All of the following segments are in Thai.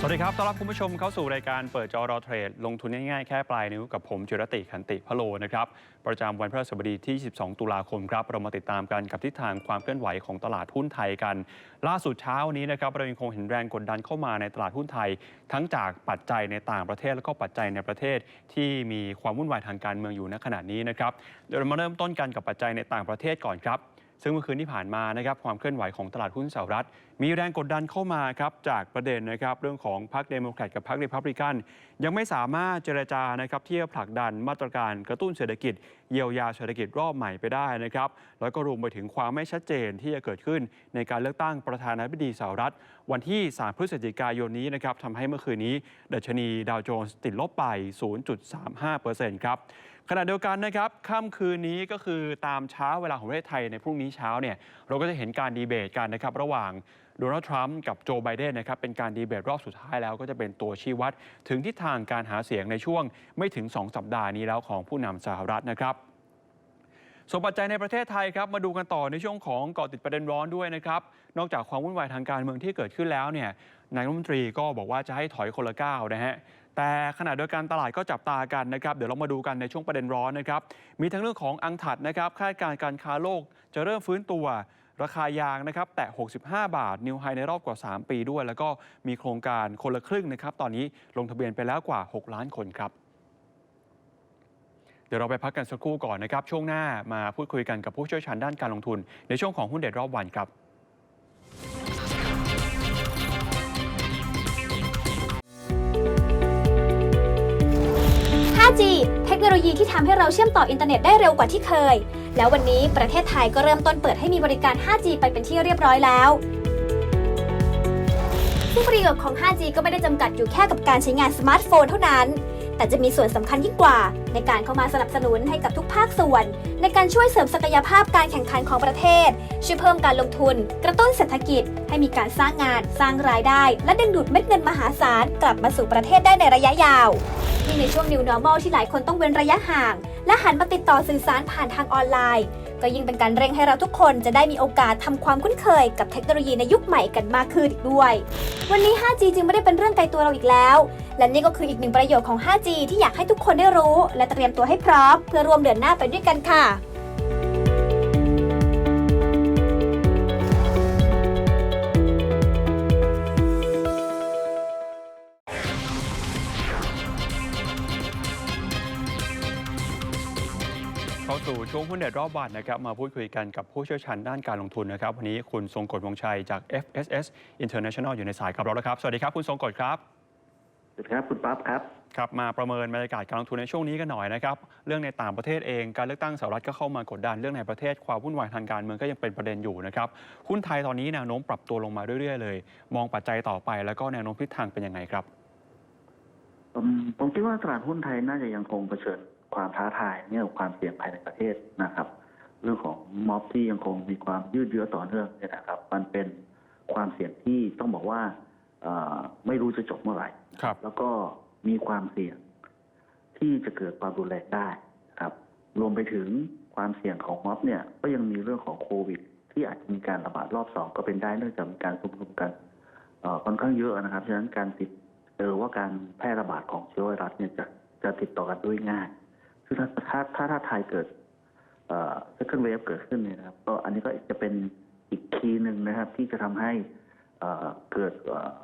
สวัสดีครับ ต้อนรับคุณผู้ชมเข้าสู่รายการเปิดจอรอเทรด ลงทุนง่ายๆ แค่ปลายนิ้วกับผมจิรติขันติพะโลนะครับ ประจำวันพฤหัสบดีที่ 12 ตุลาคมครับ เรามาติดตามกันกับทิศทางความเคลื่อนไหวของตลาดหุ้นไทยกัน ล่าสุดเช้านี้นะครับ เรายังคงเห็นแรงกดดันเข้ามาในตลาดหุ้นไทย ทั้งจากปัจจัยในต่างประเทศและก็ปัจจัยในประเทศที่มีความวุ่นวายทางการเมืองอยู่ณขณะนี้นะครับเดี๋ยวเรามาเริ่มต้นกันกับปัจจัยในต่างประเทศก่อนครับ ซึ่งเมื่อคืนที่ผ่านมานะครับความเคลื่อนไหวของตลาดหุ้นสหรัฐ มีแรงกดดันเข้ามาครับจากประเด็นนะครับเรื่องของพรรคเดโมแครตกับพรรครีพับลิกัน ยังไม่สามารถเจรจานะครับที่จะผลักดันมาตรการกระตุ้นเศรษฐกิจ เยียวยาเศรษฐกิจรอบใหม่ไปได้นะครับแล้วก็รวมไปถึงความไม่ชัดเจนที่จะเกิดขึ้นในการเลือกตั้งประธานาธิบดีสหรัฐ วันที่ 3 พฤศจิกายนนี้นะครับทำให้เมื่อคืนนี้ดัชนีดาวโจนส์ติดลบไป 0.35%ครับ ขณะเดียวกันนะครับค่ำคืนนี้ก็คือตามเช้าเวลาของประเทศไทยในพรุ่งนี้เช้าเนี่ยเราก็จะเห็นการดีเบตกันนะครับระหว่างโดนัลด์ทรัมป์กับโจไบเดนนะครับเป็นการดีเบตรอบสุดท้ายแล้วก็จะเป็นตัวชี้วัด ถึงทิศทางการหาเสียงในช่วงไม่ถึง 2 สัปดาห์นี้แล้วของผู้นำสหรัฐนะครับ ส่วนปัจจัยในประเทศไทยครับมาดูกันต่อในช่วงของเกาะติดประเด็นร้อนด้วยนะครับนอกจากความวุ่นวายทางการเมืองที่เกิดขึ้นแล้วเนี่ยนายรัฐมนตรีก็บอกว่าจะให้ถอยคนละก้าวนะฮะแต่ขณะเดียวกันตลาดก็จับตากันนะครับ เดี๋ยวเรามาดูกันในช่วงประเด็นร้อนนะครับ มีทั้งเรื่องของอังถัดนะครับคาดการณ์การค้าโลกจะเริ่มฟื้นตัว ราคายางนะครับแตะ 65 บาท นิวไฮในรอบกว่า 3 ปีด้วย แล้วก็มีโครงการคนละครึ่งนะครับ ตอนนี้ลงทะเบียนไปแล้วกว่า 6 ล้านคนครับ เดี๋ยวเราไปพักกันสักครู่ก่อนนะครับ ช่วงหน้ามาพูดคุยกันกับผู้เชี่ยวชาญด้านการลงทุน ในช่วงของหุ้นเด็ดรอบวันครับ 5G เทคโนโลยีที่ทำให้เราเชื่อมต่ออินเทอร์เน็ตได้เร็วกว่าที่เคย แล้ววันนี้ประเทศไทยก็เริ่มต้นเปิดให้มีบริการ 5G ไปเป็นที่เรียบร้อยแล้วซึ่งประโยชน์ของ 5G ก็ไม่ได้จำกัดอยู่แค่กับการใช้งานสมาร์ทโฟนเท่านั้น แต่จะมีส่วนสำคัญยิ่งกว่า ในการเข้ามาสนับสนุนให้กับทุกภาคส่วน ในการช่วยเสริมศักยภาพการแข่งขันของประเทศ ช่วยเพิ่มการลงทุน กระตุ้นเศรษฐกิจ ให้มีการสร้างงาน สร้างรายได้ และดึงดูดเม็ดเงินมหาศาลกลับมาสู่ประเทศได้ในระยะยาวยิ่งในช่วง New Normal ที่หลายคนต้องเว้นระยะห่าง และหันมาติดต่อสื่อสารผ่านทางออนไลน์ ก็ยิ่งเป็นการเร่งให้เราทุกคนจะได้มีโอกาสทำความคุ้นเคยกับเทคโนโลยีในยุคใหม่กันมากขึ้นอีกด้วย วันนี้ 5G จึงไม่ได้เป็นเรื่องไกลตัวเราอีกแล้ว และนี่ก็คืออีกหนึ่งประโยชน์ของ 5G ที่อยากให้ทุกคนได้รู้ และเตรียมตัวให้พร้อม เพื่อร่วมเดินหน้าไปด้วยกันค่ะข้าสู่ช่วงหุ้นเด็ดรอบวันนะครับมาพูดคุยกันกับผู้เชี่ยวชาญด้านการลงทุนนะครับวันนี้คุณทรงกฎวงชัยจาก FSS International อยู่ในสายกับเราแล้วครับ สวัสดีครับ คุณทรงกฎครับ สวัสดีครับคุณปั๊บครับครับมาประเมินบรรยากาศการลงทุนในช่วงนี้กันหน่อยนะครับเรื่องในต่างประเทศเองการเลือกตั้งสหรัฐก็เข้ามากดดันเรื่องในประเทศความวุ่นวายทางการเมืองก็ยังเป็นประเด็นอยู่นะครับหุ้นไทยตอนนี้แนวโน้มปรับตัวลงมาเรื่อยๆเลย มองปัจจัยต่อไปแล้วก็แนวโน้มทิศทางเป็นยังไงครับผมผมคิดว่าตลาดหุ้นไทยน่าจะยังคงเผชิญความท้าทายเรื่องของความเสี่ยงภายในประเทศนะครับ เรื่องของม็อบที่ยังคงมีความยืดเยื้อต่อเนื่องเนี่ยนะครับ มันเป็นความเสี่ยงที่ต้องบอกว่าเอ่อ ไม่รู้จะจบเมื่อไหร่ครับ แล้วก็มีความเสี่ยงที่จะเกิดความรุนแรงได้ครับ รวมไปถึงความเสี่ยงของม็อบเนี่ยก็ยังมีเรื่องของโควิด ที่อาจจะมีการระบาดรอบสองก็เป็นได้เนื่องจากมีการชุมนุมกันเอ่อค่อนข้างเยอะนะครับฉะนั้นการติดเจอว่าการแพร่ระบาดของเชื้อไวรัสเนี่ยจะจะติดต่อกันด้วยง่ายคือถ้าถ้าถ้าถ้าไทยเกิดเอ่อ second wave เกิดขึ้นเนี่ยนะครับ ก็อันนี้ก็จะเป็นอีกคีย์หนึ่งนะครับ ที่จะทำให้เอ่อเกิดเอ่อ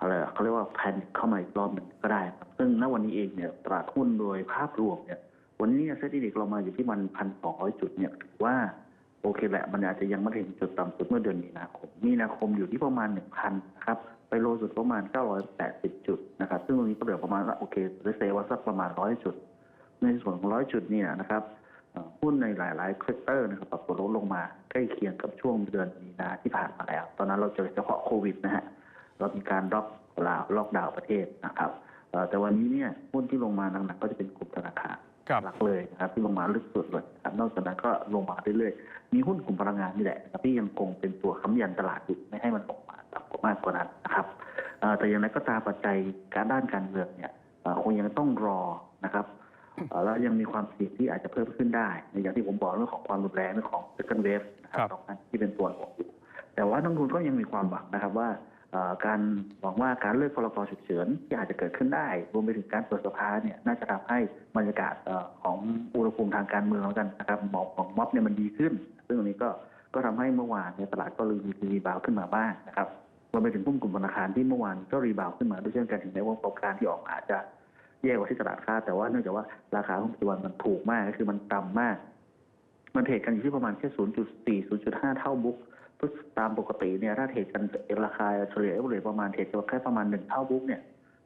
อะไรเขาเรียกว่าแพนเข้ามาอีกรอบหนึ่งก็ได้ครับซึ่งณวันนี้เองเนี่ยตลาดหุ้นโดยภาพรวมเนี่ย วันนี้เซ็ตดีกเรามาอยู่ที่มันพันสองร้อยจุดเนี่ยถือว่าโอเคแหละ มันอาจจะยังไม่ถึงจุดต่ำสุดเมื่อเดือนมีนาคม มีนาคมอยู่ที่ประมาณหนึ่งพันนะครับ ไปโลสุดประมาณเก้าร้อยแปดสิบจุดนะครับ ซึ่งตรงนี้ก็เหลือประมาณโอเคเรเซว่าสักประมาณร้อยจุด ในส่วนของร้อยจุดเนี่ยนะครับหุ้นในหลายๆเซกเตอร์นะครับปรับตัวลดลงมาใกล้เคียงกับช่วงเดือนมีนาที่ผ่านมาแล้ว ตอนนั้นเราเจอเฉพาะโควิดนะฮะ เรามีการล็อกลาวล็อกดาวน์ประเทศนะครับเอ่อแต่วันนี้เนี่ยหุ้นที่ลงมาหนักๆก็จะเป็นกลุ่มธนาคารครับหลักเลยนะครับที่ลงมาลึกสุดเลยนะครับนอกจากนั้นก็ลงมาเรื่อยๆมีหุ้นกลุ่มพลังงานนี่แหละนะครับที่ยังคงเป็นตัวค้ำยันตลาดอยู่ไม่ให้มันลงมาต่ำกว่ามากกว่านั้นนะครับเอ่อแต่อย่างไรก็ตามปัจจัยการด้านการเมืองเนี่ยเอ่อคงยังต้องรอนะครับเอ่อแล้วยังมีความเสี่ยงที่อาจจะเพิ่มขึ้นได้อย่างที่ผมบอกเรื่องของความรุนแรงเรื่องของ second wave นะคครัรับบตรงนั้นที่เป็นตัวหลวงอยู่แต่ว่านักลงทุนก็ยังมีความหวังนะครับว่าเอ่อ การหวังว่าการเลิกพรกฉุกเฉินที่อาจจะเกิดขึ้นได้ รวมไปถึงการเปิดสภาเนี่ยน่าจะทำให้บรรยากาศของอุณหภูมิทางการเมืองแล้วกันนะครับหมอบของม็อบเนี่ยมันดีขึ้น ซึ่งตรงนี้ก็ก็ทำให้เมื่อวานเนี่ยตลาดก็รีรีบาวขึ้นมาบ้างนะครับรวมไปถึงหุ้นกลุ่มธนาคารที่เมื่อวานก็รีบาวขึ้นมาด้วยเช่นกันถึงแม้ว่าประกอบการที่ออกมาอาจจะแย่กว่าที่ตลาดคาดแต่ว่าเนื่องจากว่าราคาหุ้นปัจจุบันมันถูกมากก็คือมันต่ำมาก มันเทรดกันอยู่ที่ประมาณแค่ 0.4 0.5 เท่าบุ๊กตามปกติเนี่ยถ้าเทรดกันราคาเฉลี่ยเอเวอเรประมาณเทรดกันแค่ประมาณหนึ่งเท่าบุ๊กเนี่ย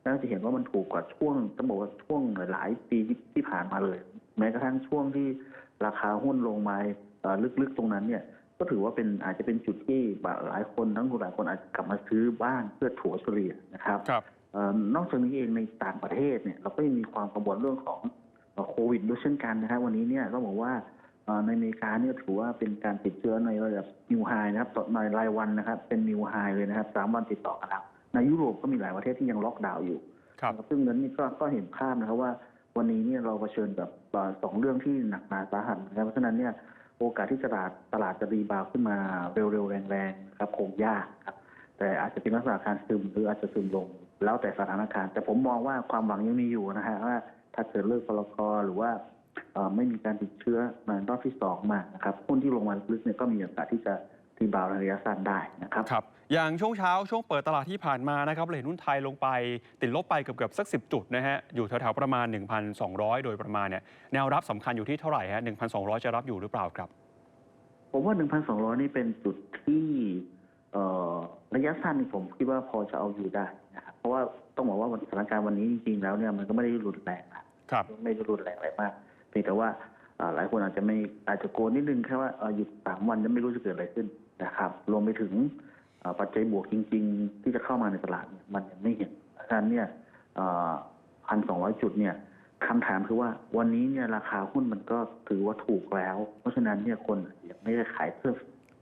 น่าจะเห็นว่ามันถูกกว่าช่วงต้องบอกว่าช่วงหลายๆปีที่ผ่านมาเลย แม้กระทั่งช่วงที่ราคาหุ้นลงมาเอ่อลึกๆตรงนั้นเนี่ยก็ถือว่าเป็นอาจจะเป็นจุดที่หลายคนทั้งหลายคนอาจจะกลับมาซื้อบ้านเพื่อถัวเฉลี่ยนะครับครับเอ่อนอกจากนี้เองในต่างประเทศเนี่ยเราก็ยังมีความกังวลเรื่องของเอ่อโควิดด้วยเช่นกันนะครับวันนี้เนี่ยก็บอกว่าเอ่อ ในอเมริกาเนี่ยถือว่าเป็นการติดเชื้อในระดับนิวไฮนะครับต่อในรายวันนะครับ เป็นนิวไฮเลยนะครับสามวันติดต่อกันแล้วในยุโรปก็มีหลายประเทศที่ยังล็อกดาวน์อยู่ครับนะครับซึ่งนั้นนี่ก็ก็เห็นภาพนะครับว่า วันนี้เนี่ยเราเผชิญกับเอ่อสองเรื่องที่หนักหนาสาหัสนะครับเพราะฉะนั้นเนี่ยโอกาสที่ตลาดตลาดจะรีบาวด์ขึ้นมาเร็วๆแรงๆนะครับคงยากครับ แต่อาจจะเป็นลักษณะการซึมหรืออาจจะซึมลง แล้วแต่สถานการณ์ แต่ผมมองว่าความหวังยังมีอยู่นะฮะว่าถ้าเกิดเลิกพลกรหรือว่าเอ่อ ไม่มีการติดเชื้อมารอบที่สองมานะครับหุ้นที่ลงมาลึกๆเนี่ยก็มีโอกาสที่จะรีบาวด์ในระยะสั้นได้นะครับครับ อย่างช่วงเช้าช่วงเปิดตลาดที่ผ่านมานะครับเราเห็นหุ้นไทยลงไปติดลบไปเกือบเกือบๆสัก 10 จุดนะฮะ อยู่แถวๆประมาณ 1,200 โดยประมาณเนี่ยแนวรับสำคัญอยู่ที่เท่าไหร่ฮะ 1,200 จะรับอยู่หรือเปล่าครับ ผมว่า 1,200 นี่เป็นจุดที่เอ่อระยะสั้นนี่ผมคิดว่าพอจะเอาอยู่ได้นะครับเพราะว่าต้องบอกว่าสถานการณ์วันนี้จริงๆแล้วเนี่ยมันก็ไม่ได้รุนแรงนะครับไม่ได้รุนแรงอะไรมากเพียง แต่ว่าเอ่อหลายคนอาจจะไม่อาจจะโกนนิดนึงแค่ว่าเอ่อหยุดสามวันจะไม่รู้จะเกิดอะไรขึ้นนะครับรวมไปถึงเอ่อปัจจัยบวกจริง ๆ ที่จะเข้ามาในตลาดเนี่ยมันยังไม่เห็นเพราะฉะนั้นเนี่ยพันสองร้อยจุดเนี่ยคำถามคือว่าวันนี้เนี่ยราคาหุ้นมันก็ถือว่าถูกแล้ว เพราะฉะนั้นเนี่ยคนยังไม่ได้ขายเพื่อ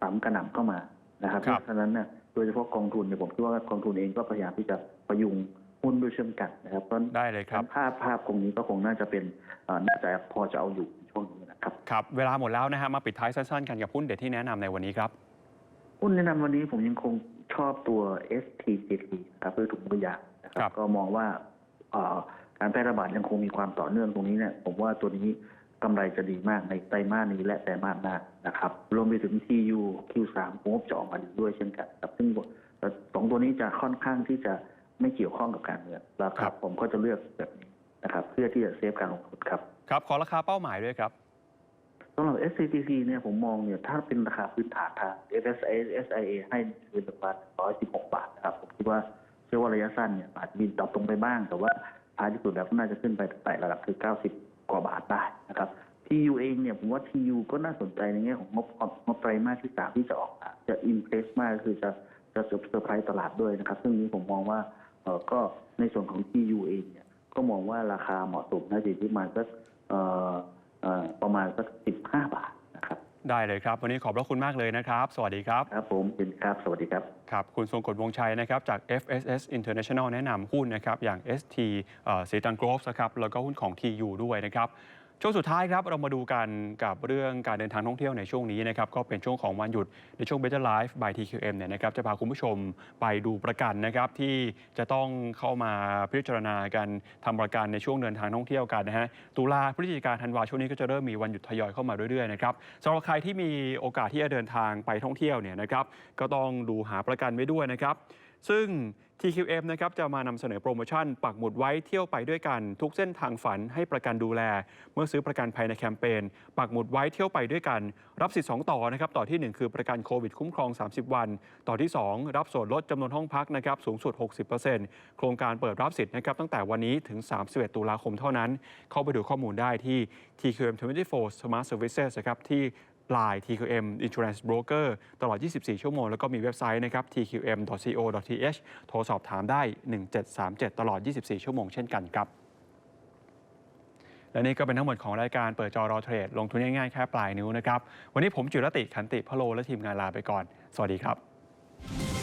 ซ้ำกระหน่ำเข้ามานะครับครับเพราะฉะนั้นเนี่ยโดยเฉพาะกองทุนเนี่ยผมคิดว่ากองทุนเองก็พยายามที่จะประยุง หุ้นด้วยเช่นกันนะครับเพราะได้เลยครับ ภาพภาพตรงนี้ก็คงน่าจะเป็นเอ่อน่าจะพอจะเอาอยู่ในช่วงนี้นะครับครับเวลาหมดแล้วนะฮะมาปิดท้ายสั้นๆกันกับหุ้นเด็ดที่แนะนำในวันนี้ครับหุ้นแนะนำวันนี้ผมยังคงชอบตัว STCT นะครับด้วยถุงมือยางนะคครัรับบก็มองว่าเอ่อการแพร่ระบาดยังคงมีความต่อเนื่องตรงนี้เนี่ยผมว่าตัวนี้กำไรจะดีมากในไตรมาสนี้และไตรมาสหน้านะครับ รวมไปถึง TU Q3 งบจะออกมาดีด้วยเช่นกันครับซึ่งสองตัวนี้จะค่อนข้างที่จะ ไม่เกี่ยวข้องกับการเมืองแล้วคครัรับบผมก็จะเลือกแบบนี้นะครับ เพื่อที่จะเซฟการลงทุนครับ ครับ ขอราคาเป้าหมายด้วยครับสำหรับ SCTC เนี่ยผมมองเนี่ยถ้าเป็นราคาพื้นฐานทาง FSA SIA ให้คือประมาณ116 บาทนะครับ ผมคิดว่าเชื่อว่าระยะสั้นเนี่ยอาจจะมีดรอปลงไปบ้าง แต่ว่าท้ายที่สุดแล้วก็น่าจะขึ้นไปไต่ระดับคือ 90 กว่าบาทได้นะครับ TU เองเนี่ยผมว่า TU ก็น่าสนใจในแง่ของงบงบไตรมาสที่สามที่จะออกมาจะอิมเพรสมากก็คือจะ จะเซอร์ไพรส์ตลาดด้วยนะครับ ซึ่งนี้ผมมองว่าเออก็ในส่วนของ TU เองเนี่ยก็มองว่าราคาเหมาะสมน่าจะอยู่ที่ประมาณสักเอ่อเอ่อประมาณสัก 15 บาทนะครับ ได้เลยครับ วันนี้ขอบพระคุณมากเลยนะครับ สวัสดีครับ ครับผมเป็นครับ สวัสดีครับครับคุณทรงกฎวงชัยนะครับจาก FSS International แนะนำหุ้นนะครับอย่าง ST เซตันกรอฟนะครับแล้วก็หุ้นของ TU ด้วยนะครับ ช่วงสุดท้ายครับเรามาดูกันกับเรื่องการเดินทางท่องเที่ยวในช่วงนี้นะครับก็เป็นช่วงของวันหยุดในช่วง Better Life by TQM เนี่ยนะครับจะพาคุณผู้ชมไปดูประกันนะครับที่จะต้องเข้ามาพิจารณากันทำประกันในช่วงเดินทางท่องเที่ยวกันนะฮะตุลาพฤศจิกาธันวาช่วงนี้ก็จะเริ่มมีวันหยุดทยอยเข้ามาเรื่อยๆนะครับสำหรับใครที่มีโอกาสที่จะเดินทางไปท่องเที่ยวเนี่ยนะครับก็ต้องดูหาประกันไว้ด้วยนะครับ ซึ่ง TQM นะครับจะมานำเสนอโปรโมชั่น ปักหมุดไว้เที่ยวไปด้วยกัน ทุกเส้นทางฝันให้ประกันดูแล เมื่อซื้อประกันภายในแคมเปญปักหมุดไว้เที่ยวไปด้วยกัน รับสิทธิ์2ต่อนะครับต่อทีหนึ่1 คือประกันโควิดคุ้มครอง 30 วัน ต่อที่ 2 รับส่วนลดจำนวนห้องพักนะครับสูงสุด 60%โครงการเปิดรับสิทธิ์นะครับตั้งแต่วันนี้ถึง 31 ตุลาคมเท่านั้น เข้าไปดูข้อมูลได้ที่ TQM 24 Smart Services นะครับที่ Line TQM Insurance Broker ตลอด 24 ชั่วโมง แล้วก็มีเว็บไซต์นะครับ tqm.co.th โทรสอบถามได้ 1737 ตลอด 24 ชั่วโมงเช่นกันครับ และนี่ก็เป็นทั้งหมดของรายการเปิดจอรอเทรด ลงทุนง่ายๆ แค่ปลายนิ้วนะครับ วันนี้ผมจิรติขันติพโลและทีมงานลาไปก่อน สวัสดีครับ